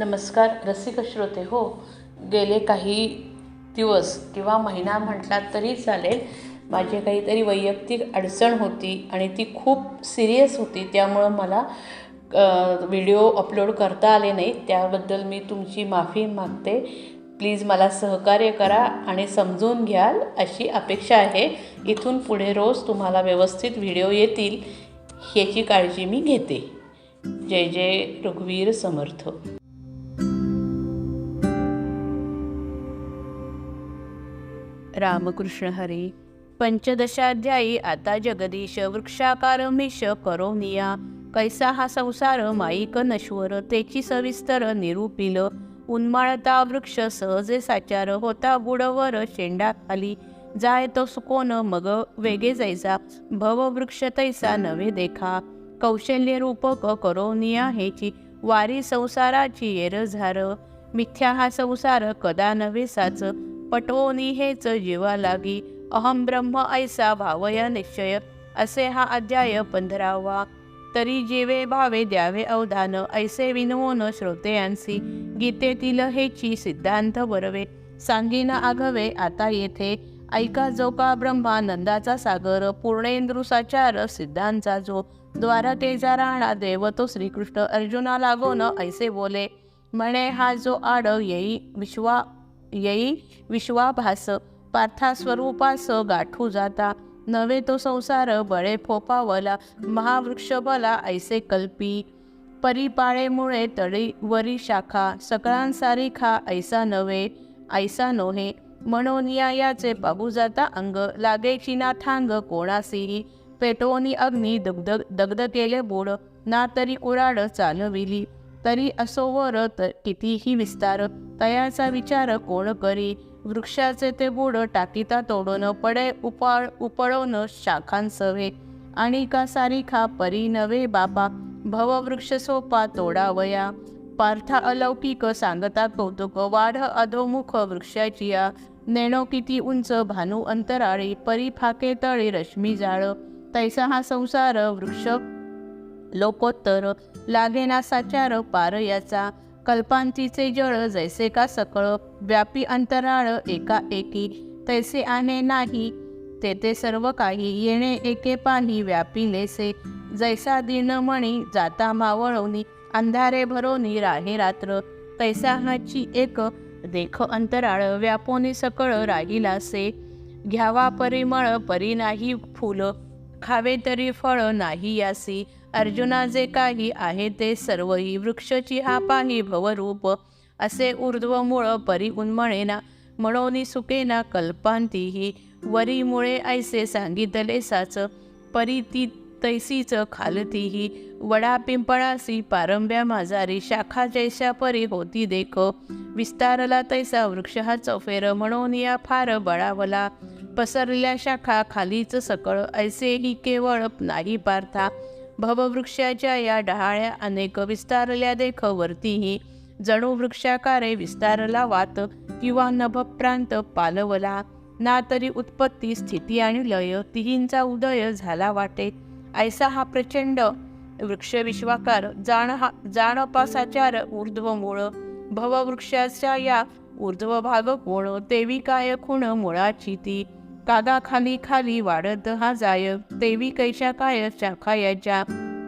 नमस्कार रसिक श्रोते हो. गेले काही दिवस किंवा महिना म्हटलात तरी चालेल. माझी काहीतरी वैयक्तिक अडचण होती आणि ती खूप सिरियस होती. त्यामुळं मला व्हिडिओ अपलोड करता आले नाही. त्याबद्दल मी तुमची माफी मागते. प्लीज मला सहकार्य करा आणि समजून घ्याल अशी अपेक्षा आहे. इथून पुढे रोज तुम्हाला व्यवस्थित व्हिडिओ येतील याची काळजी मी घेते. जय जय रघुवीर समर्थ. रामकृष्ण हरी. पंचदशाध्यायी आता जगदीश वृक्षाकार मिश करोनिया. कैसा हा संसार माईक नश्वर तेची सविस्तर निरूपिल. उन्माळता वृक्ष सहजे साचार होता बुडवर शेंडा खाली. जाय तो सुकोन मग वेगे जैसा. भव वृक्ष तैसा नवे देखा. कौशल्य रूपक करोनिया हेची. वारी संसाराची येरझार. मिथ्या हा संसार कदा नवे साच. पटवोनी हेच जीवा लागी अहम ब्रह्म ऐसा भावय निश्चय असे हा अध्याय पंधरावा. तरी जीवे भावे द्यावे अवधान ऐसे विनवोन श्रोतेयांसी गीतेतील हेची सिद्धांत बरवे. सांगीन आघवे आता येथे ऐका जो का ब्रह्मानंदाचा सागर पूर्णेंद्रुसाचार सिद्धांचा जो द्वारकेचा राणा देव तो श्रीकृष्ण अर्जुना लागोन ऐसे बोले. म्हणे हा जो आड येई विश्वा येई विश्वाभास पार्था स्वरूपास गाठू जाता. नवे तो संसार बळे फोपावला महावृक्ष बला ऐसे कल्पी. परिपाळेमुळे तळी वरी शाखा सकळांसारी खा ऐसा नवे ऐसा नोहे. म्हणून या याचे पाहू जाता अंग लागेची चिना थांग कोणासीही पेटोनी अग्नी दग्ध दग्ध केले बोड ना तरी उराड चालविली. तरी असो वर त कितीही विस्तार तयाचा विचार कोण करी? वृक्षाचे ते बुड टाकीता तोडून पडे उपाळ उपळवणं शाखांसवे आणि का सारिखा परी नवे बाबा भववृक्ष सोपा तोडावया पार्था अलौकिक सांगता कौतुक वाढ अधोमुख वृक्षाची नेणो किती उंच भानू अंतराळी परी फाके तळे रश्मी जाळ. तैसा हा संसार वृक्ष लोकोत्तर लागेना साचार पार याचा. कल्पांतीचे जळ जैसे का सकळ व्यापी अंतराळ एका एकी. तैसे आणे नाही तेथे सर्व काही येणे एके पाही व्यापिलेसे जैसा दिनमणी जाता मावळवणी अंधारे भरोनी राहे रात्र. तैसा हाची एक देख अंतराळ व्यापोनी सकळ राहिलासे घ्यावा परिमळ परी नाही फुल. खावे तरी फळ नाही यासी. अर्जुना जे काही आहे ते सर्वही वृक्षची हा पाही भवरूप असे ऊर्ध्व मूळ परी उन्मळेना म्हणोनी सुकेना कल्पांतीही वरी मुळे ऐसे सांगितले साच परी ती तैसीच खालतीही वडा पिंपळासी पारंब्या माझारी शाखा जैशा परी होती देख विस्तारला तैसा वृक्ष हा चौफेर म्हणून या फार बळावला पसरल्या शाखा खालीच सकळ ऐसेही केवळ नाही पार्था भववृक्षाच्या या डहाळ्या अनेक विस्तारल्या देख वरतीही जणू वृक्षाकारे विस्तारला वात किंवा नभप्रांत पालवला. ना तरी उत्पत्ती स्थिती आणि लय तिहींचा उदय झाला वाटे. ऐसा हा प्रचंड वृक्षविश्वाकार जाण हा जाणपासाचार ऊर्ध्व मूळ भववृक्षाच्या या ऊर्ध्व भाग कोण? देवी काय खुण मुळाची ती. कादा खाली खाली वाढत हा जाय. देवी कैशा काय शाखा याच्या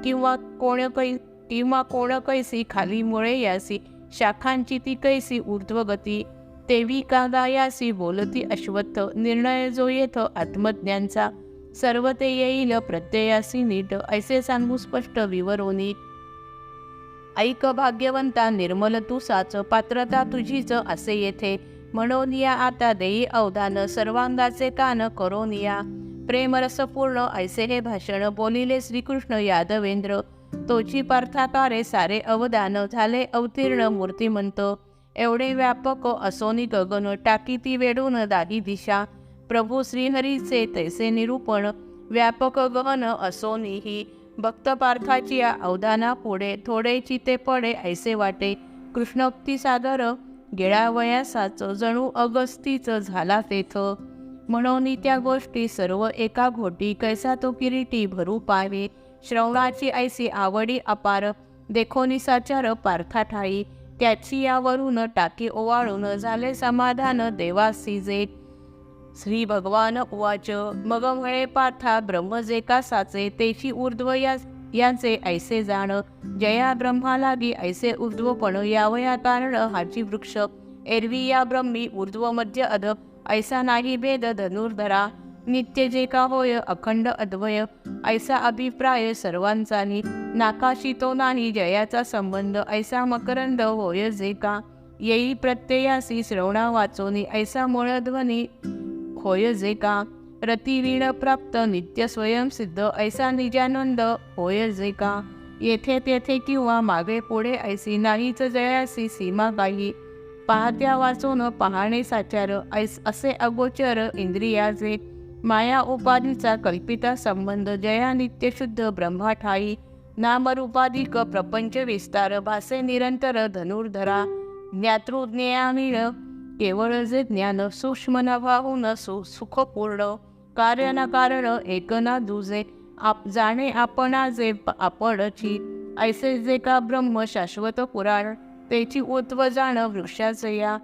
किंवा कोण कै किंवा कोण कैसी खाली मुळे यासी? शाखांची ती कैसी ऊर्ध्वगती? तेवी कादा यासी बोलती अश्वत्थ. निर्णय जो येथ आत्मज्ञांचा सर्व ते येईल प्रत्ययासी नीट. ऐसे सांगू स्पष्ट विवरोनी. ऐक भाग्यवंता निर्मल तू साच. पात्रता तुझीच असे येथे. म्हणून या आता देई अवधान सर्वांगाचे कान करून या प्रेमरसपूर्ण ऐसे हे भाषण बोलिले श्रीकृष्ण यादवेंद्र. तोची पार्थाकारे सारे अवदान झाले अवतीर्ण मूर्तिमंत. एवढे व्यापक असोनी गगन टाकी ती वेडून दाही दिशा. प्रभू श्रीहरीचे तैसे निरूपण व्यापक गहन असोनीही भक्त पार्थाची या अवदाना पुढे थोडे चिते पडे ऐसे वाटे. कृष्णोक्ती सादर गिळावयासाच जणू अगस्तीचं झाला तेथ. म्हणून त्या गोष्टी सर्व एका घोटी कैसा तो किरीटी भरू पावे. श्रवणाची ऐसी आवडी अपार. देखोनी साचार पार्था ठाई. त्याची यावरून टाकी ओवाळून झाले समाधान देवासी जे श्री भगवान उवाच. मग म्हणे पार्था ब्रह्म जे का साचे तेची ऊर्ध्व या यांचे ऐसे जाण जया ब्रह्मा लागी ऐसे ऊर्ध्वपण यावया कारण हाची वृक्ष. एरवी या ब्रह्मी ऊर्ध्व मध्य अध ऐसा नाही भेद धनुर्धरा. नित्य जे का होय अखंड अद्वय ऐसा अभिप्राय सर्वांचानी नाकाशी तो नाही जयाचा संबंध ऐसा मकरंद होय जे का. येई प्रत्ययासी श्रवणा वाचोनी ऐसा मूळध्वनी होय जे का. रतिवीण प्राप्त नित्य स्वयंसिद्ध ऐसा निजानंद होय जे का? येथे तेथे किंवा मागे पुढे ऐसी नाहीच जयासी सीमा काही. पाहत्या वाचून पाहणे साचार ऐस असे अगोचर इंद्रियाचे माया उपाधीचा कल्पिता संबंध जया नित्यशुद्ध ब्रह्माठाई नामरूपाधिक प्रपंच विस्तार भासे निरंतर धनुर्धरा. ज्ञातृज्ञानीळ केवळ जे ज्ञान सूक्ष्म नभाहून सु सुखपूर्ण. कार्य न कारण एक ना दुजे आप जाणे आपणा जे आपणची. ऐसे जे का ब्रह्म शाश्वत पुराण तेची उत्व जाण वृक्षाचे या.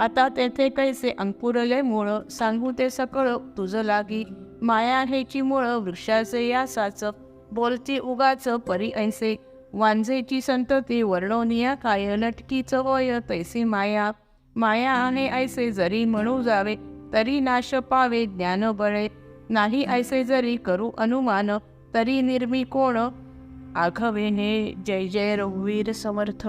आता तेथे कैसे अंकुरले मूळ सांगू ते सकळ तुझ लागी. माया हेची मूळ वृक्षाचे या साच बोलती उगाच परी ऐसे. वांजेची संतती वर्णोनिया काय लटकीच होय तैसी माया. माया आहे ऐसे जरी म्हणू जावे तरी नाश पावे ज्ञान बळे नाही ऐसे जरी करू अनुमान तरी निर्मी कोण? आघवेने जय जय रघुवीर समर्थ.